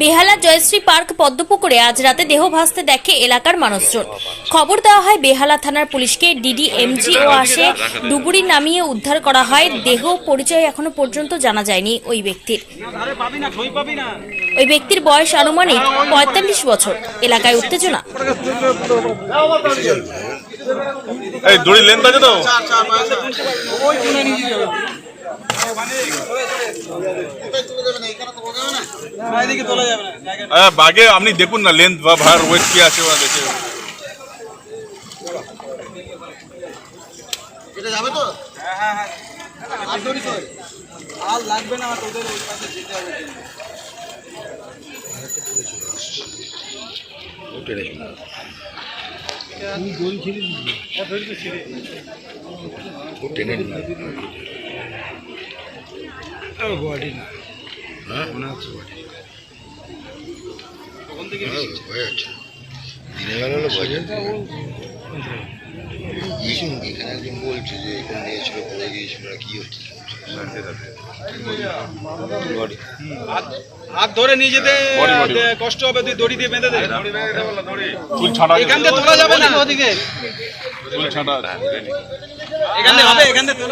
বেহালা Jayashree park পদ্মপুকুরে আজ রাতে দেহ ভাসতে দেখে এলাকার মানুষজন। খবর দেওয়া হয় বেহালা থানার পুলিশকে ডিডি এমজিও আসে ডুবুরি নামিয়ে উদ্ধার করা হয়। দেহ পরিচয় এখনও পর্যন্ত জানা যায়নি ওই ব্যক্তির। ওই ব্যক্তির বয়স আনুমানিক পঁয়তাল্লিশ বছর। এলাকায় উত্তেজনা। এই দড়ি লেন্থ আছে তো? যাবে। না হ্যাঁ, বাগে আপনি দেখুন না লেন্থ বা ভার ওয়েট কি আছে ওরা দেখে। আর লাগবে না আমার তোদের ওই পাশে যেতে হবে। দিনের বেলা হলো বাজার এখানে একজন বলছে যে এখানে নিয়েছিল কোথায় গিয়েছিল কি হচ্ছে? হাত ধরে নিয়ে যেতে কষ্ট হবে তুই দড়ি দিয়ে বেঁধে দে। এখান থেকে তোলা যাবে না। ওদিকে এখান থেকে হবে এখান থেকে